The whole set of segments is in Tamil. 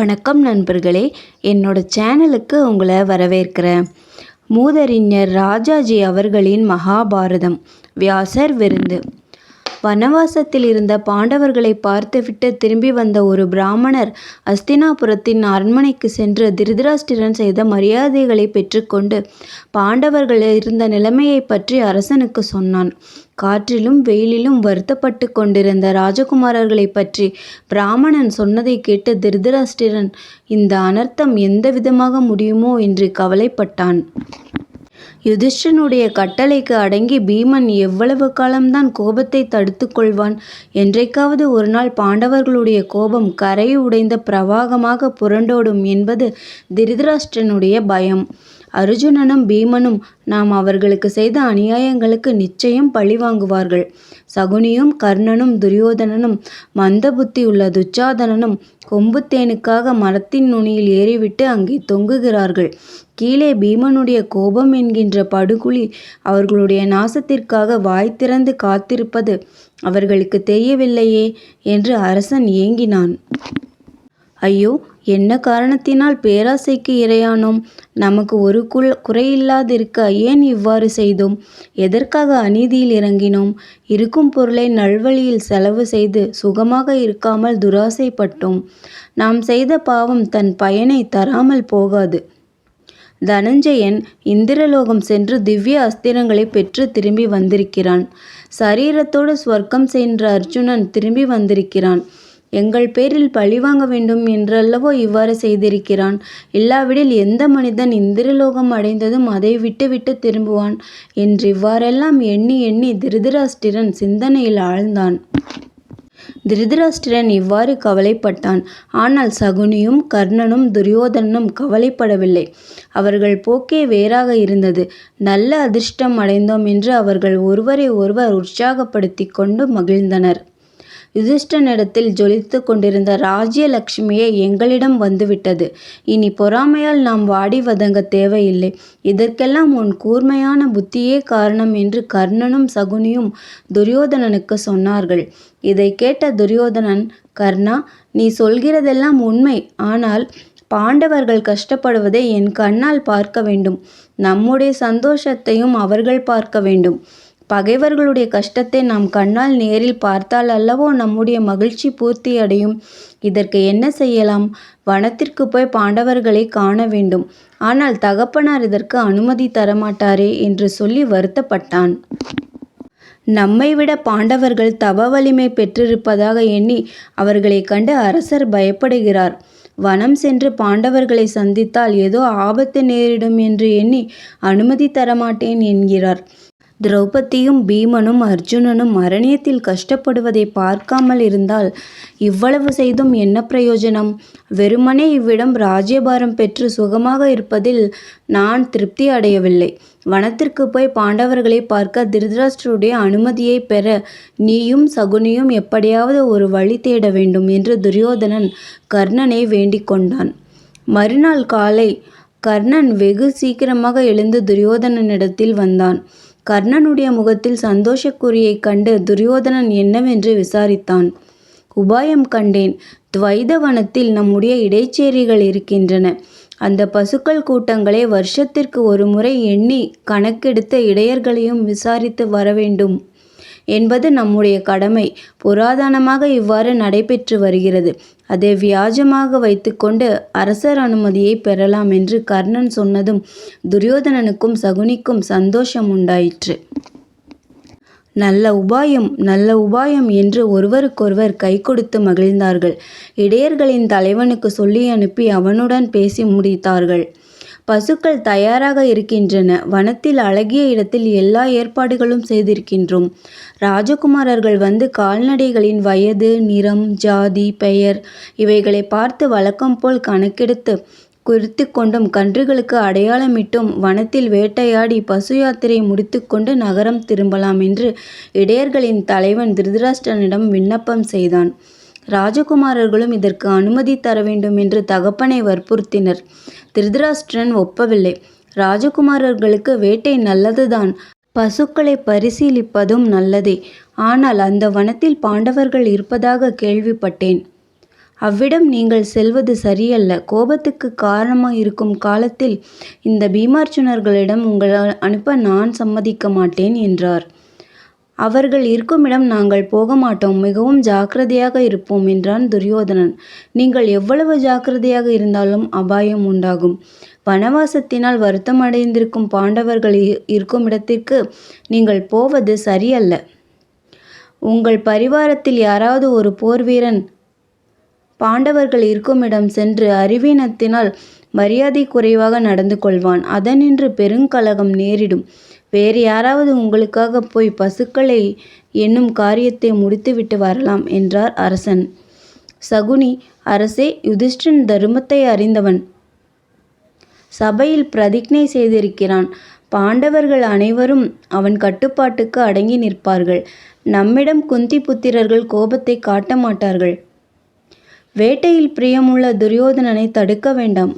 வணக்கம் நண்பர்களே. என்னோட சேனலுக்கு உங்களை வரவேற்கிறேன். மூதறிஞர் ராஜாஜி அவர்களின் மகாபாரதம். வியாசர் விருந்து. வனவாசத்தில் இருந்த பாண்டவர்களை பார்த்துவிட்டு திரும்பி வந்த ஒரு பிராமணர் அஸ்தினாபுரத்தின் அரண்மனைக்கு சென்று திருதராஷ்டிரன் செய்த மரியாதைகளை பெற்றுக்கொண்டு பாண்டவர்கள் இருந்த நிலைமையை பற்றி அரசனுக்கு சொன்னான். காற்றிலும் வெயிலிலும் வருத்தப்பட்டு கொண்டிருந்த ராஜகுமாரர்களை பற்றி பிராமணன் சொன்னதை கேட்டு திருதராஷ்டிரன் இந்த அனர்த்தம் எந்த விதமாக முடியுமோ? என்று கவலைப்பட்டான். யுதிஷ்டனுடைய கட்டளைக்கு அடங்கி பீமன் எவ்வளவு காலம்தான் கோபத்தை தடுத்து கொள்வான்? என்றைக்காவது ஒரு நாள் பாண்டவர்களுடைய கோபம் கரையை உடைந்த பிரவாகமாக புரண்டோடும் என்பது திருதராஷ்டிரனுடைய பயம். அர்ஜுனனும் பீமனும் நாம் அவர்களுக்கு செய்த அநியாயங்களுக்கு நிச்சயம் பழி வாங்குவார்கள். சகுனியும் கர்ணனும் துரியோதனனும் மந்த புத்தி உள்ள துச்சாதனனும் கொம்புத்தேனுக்காக மரத்தின் நுனியில் ஏறிவிட்டு அங்கே தொங்குகிறார்கள். கீழே பீமனுடைய கோபம் என்கின்ற படுகுழி அவர்களுடைய நாசத்திற்காக வாய் திறந்து காத்திருப்பது அவர்களுக்கு தெரியவில்லையே என்று அரசன் ஏங்கினான். ஐயோ என்ன காரணத்தினால் பேராசைக்கு இரையானோம்? நமக்கு ஒரு குல் குறையில்லாதிருக்க ஏன் இவ்வாறு செய்தோம்? எதற்காக அநீதியில் இறங்கினோம்? இருக்கும் பொருளை நல்வழியில் செலவு செய்து சுகமாக இருக்காமல் துராசைப்பட்டோம். நாம் செய்த பாவம் தன் பயனை தராமல் போகாது. தனஞ்சயன் இந்திரலோகம் சென்று திவ்ய அஸ்திரங்களை பெற்று திரும்பி வந்திருக்கிறான். சரீரத்தோடு ஸ்வர்க்கம் சென்ற அர்ஜுனன் திரும்பி வந்திருக்கிறான். எங்கள் பேரில் பழிவாங்க வேண்டும் என்றல்லவோ இவ்வாறு செய்திருக்கிறான். இல்லாவிடில் எந்த மனிதன் இந்திரலோகம் அடைந்ததும் அதை விட்டுவிட்டு திரும்புவான் என்று இவ்வாறெல்லாம் எண்ணி எண்ணி திருதராஷ்டிரன் சிந்தனையில் ஆழ்ந்தான். திருதராஷ்டிரன் இவ்வாறு கவலைப்பட்டான். ஆனால் சகுனியும் கர்ணனும் துரியோதனனும் கவலைப்படவில்லை. அவர்கள் போக்கே வேறாக இருந்தது. நல்ல அதிர்ஷ்டம் அடைந்தோம் என்று அவர்கள் ஒருவரை ஒருவர் உற்சாகப்படுத்தி கொண்டு மகிழ்ந்தனர். யுதிஷ்டனிடத்தில் ஜொலித்து கொண்டிருந்த ராஜ்யலட்சுமியே எங்களிடம் வந்துவிட்டது. இனி பொறாமையால் நாம் வாடி வதங்க தேவையில்லை. இதற்கெல்லாம் உன் கூர்மையான புத்தியே காரணம் என்று கர்ணனும் சகுனியும் துரியோதனனுக்கு சொன்னார்கள். இதை கேட்ட துரியோதனன் கர்ணா நீ சொல்கிறதெல்லாம் உண்மை. ஆனால் பாண்டவர்கள் கஷ்டப்படுவதை என் கண்ணால் பார்க்க வேண்டும். நம்முடைய சந்தோஷத்தையும் அவர்கள் பார்க்க வேண்டும். பகைவர்களுடைய கஷ்டத்தை நாம் கண்ணால் நேரில் பார்த்தால் அல்லவோ நம்முடைய மகிழ்ச்சி பூர்த்தி அடையும். இதற்கு என்ன செய்யலாம்? வனத்திற்கு போய் பாண்டவர்களை காண வேண்டும். ஆனால் தகப்பனார் இதற்கு அனுமதி தரமாட்டாரே என்று சொல்லி வருத்தப்பட்டான். நம்மை விட பாண்டவர்கள் தவ வலிமை பெற்றிருப்பதாக எண்ணி அவர்களை கண்டு அரசர் பயப்படுகிறார். வனம் சென்று பாண்டவர்களை சந்தித்தால் ஏதோ ஆபத்து நேரிடும் என்று எண்ணி அனுமதி தரமாட்டேன் என்கிறார். திரௌபதியும் பீமனும் அர்ஜுனனும் அரண்யத்தில் கஷ்டப்படுவதை பார்க்காமல் இருந்தால் இவ்வளவு செய்தும் என்ன பிரயோஜனம்? வெறுமனே இவ்விடம் ராஜ்யபாரம் பெற்று சுகமாக இருப்பதில் நான் திருப்தி அடையவில்லை. வனத்திற்கு போய் பாண்டவர்களை பார்க்க திருதராஷ்டருடைய அனுமதியை பெற நீயும் சகுனியும் எப்படியாவது ஒரு வழி தேட வேண்டும் என்று துரியோதனன் கர்ணனை வேண்டிக் கொண்டான். மறுநாள் காலை கர்ணன் வெகு சீக்கிரமாக எழுந்து துரியோதனனிடத்தில் வந்தான். கர்ணனுடைய முகத்தில் சந்தோஷக்குறியைக் கண்டு துரியோதனன் என்னவென்று விசாரித்தான். உபாயம் கண்டேன். துவைதவனத்தில் நம்முடைய இடைச்சேரிகள் இருக்கின்றன. அந்த பசுக்கள் கூட்டங்களை வருஷத்திற்கு ஒரு முறை எண்ணி கணக்கெடுத்த இடையர்களையும் விசாரித்து வர வேண்டும் என்பது நம்முடைய கடமை. புராதனமாக இவ்வாறு நடைபெற்று வருகிறது. அதை வியாஜமாக வைத்துக்கொண்டு அரசர் அனுமதியை பெறலாம் என்று கர்ணன் சொன்னதும் துரியோதனனுக்கும் சகுனிக்கும் சந்தோஷம் உண்டாயிற்று. நல்ல உபாயம் நல்ல உபாயம் என்று ஒருவருக்கொருவர் கை கொடுத்து மகிழ்ந்தார்கள். இடையர்களின் தலைவனுக்கு சொல்லி அனுப்பி அவனுடன் பேசி முடித்தார்கள். பசுக்கள் தயாராக இருக்கின்றன. வனத்தில் அழகிய இடத்தில் எல்லா ஏற்பாடுகளும் செய்திருக்கின்றோம். ராஜகுமாரர்கள் வந்து கால்நடைகளின் வயது நிறம் ஜாதி பெயர் இவைகளை பார்த்து வழக்கம் போல் கணக்கெடுத்து குறித்து கொண்டும் கன்றுகளுக்கு அடையாளமிட்டும் வனத்தில் வேட்டையாடி பசு யாத்திரை முடித்துக்கொண்டு நகரம் திரும்பலாம் என்று இடையர்களின் தலைவன் திருதராஷ்டிரனிடம் விண்ணப்பம் செய்தான். ராஜகுமாரர்களும் இதற்கு அனுமதி தர வேண்டும் என்று தகப்பனை வற்புறுத்தினர். திருதராஷ்டிரன் ஒப்பவில்லை. ராஜகுமாரர்களுக்கு வேட்டை நல்லதுதான். பசுக்களை பரிசீலிப்பதும் நல்லதே. ஆனால் அந்த வனத்தில் பாண்டவர்கள் இருப்பதாக கேள்விப்பட்டேன். அவ்விடம் நீங்கள் செல்வது சரியல்ல. கோபத்துக்கு காரணமாக இருக்கும் காலத்தில் இந்த பீமார்ச்சுனர்களிடம் உங்களை அனுப்ப நான் சம்மதிக்க மாட்டேன் என்றார். அவர்கள் இருக்குமிடம் நாங்கள் போக மாட்டோம் மிகவும் ஜாக்கிரதையாக இருப்போம் என்றான் துரியோதனன். நீங்கள் எவ்வளவு ஜாக்கிரதையாக இருந்தாலும் அபாயம் உண்டாகும். வனவாசத்தினால் வருத்தமடைந்திருக்கும் பாண்டவர்கள் இருக்கும் இடத்திற்கு நீங்கள் போவது சரியல்ல. உங்கள் பரிவாரத்தில் யாராவது ஒரு போர் வீரன் பாண்டவர்கள் இருக்குமிடம் சென்று அறிவீனத்தினால் மரியாதை குறைவாக நடந்து கொள்வான். அதனின்று பெருங்கலகம் நேரிடும். வேறு யாராவது உங்களுக்காக போய் பசுக்களை என்னும் காரியத்தை முடித்துவிட்டு வரலாம் என்றார் அரசன். சகுனி அரசே யுதிஷ்டன் தருமத்தை அறிந்தவன். சபையில் பிரதிஜ்ஞை செய்திருக்கிறான். பாண்டவர்கள் அனைவரும் அவன் கட்டுப்பாட்டுக்கு அடங்கி நிற்பார்கள். நம்மிடம் குந்தி புத்திரர்கள் கோபத்தை காட்ட மாட்டார்கள். வேட்டையில் பிரியமுள்ள துரியோதனனை தடுக்க வேண்டாம்.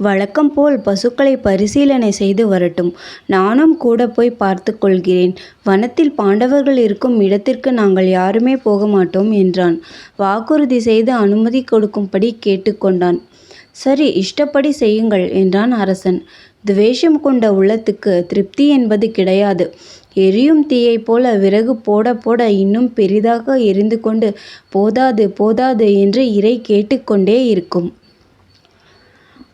வழக்கம் போல் பசுக்களை பரிசீலனை செய்து வரட்டும். நானும் கூட போய் பார்த்து கொள்கிறேன். வனத்தில் பாண்டவர்கள் இருக்கும் இடத்திற்கு நாங்கள் யாருமே போக மாட்டோம் என்றான். வாக்குறுதி செய்து அனுமதி கொடுக்கும்படி கேட்டுக்கொண்டான் சரி இஷ்டப்படி செய்யுங்கள் என்றான் அரசன். துவேஷம் கொண்ட உள்ளத்துக்கு திருப்தி என்பது கிடையாது. எரியும் தீயைப் போல விறகு போட போட இன்னும் பெரிதாக எரிந்து கொண்டு போதாது போதாது என்று இறை கேட்டுக்கொண்டே இருக்கும்.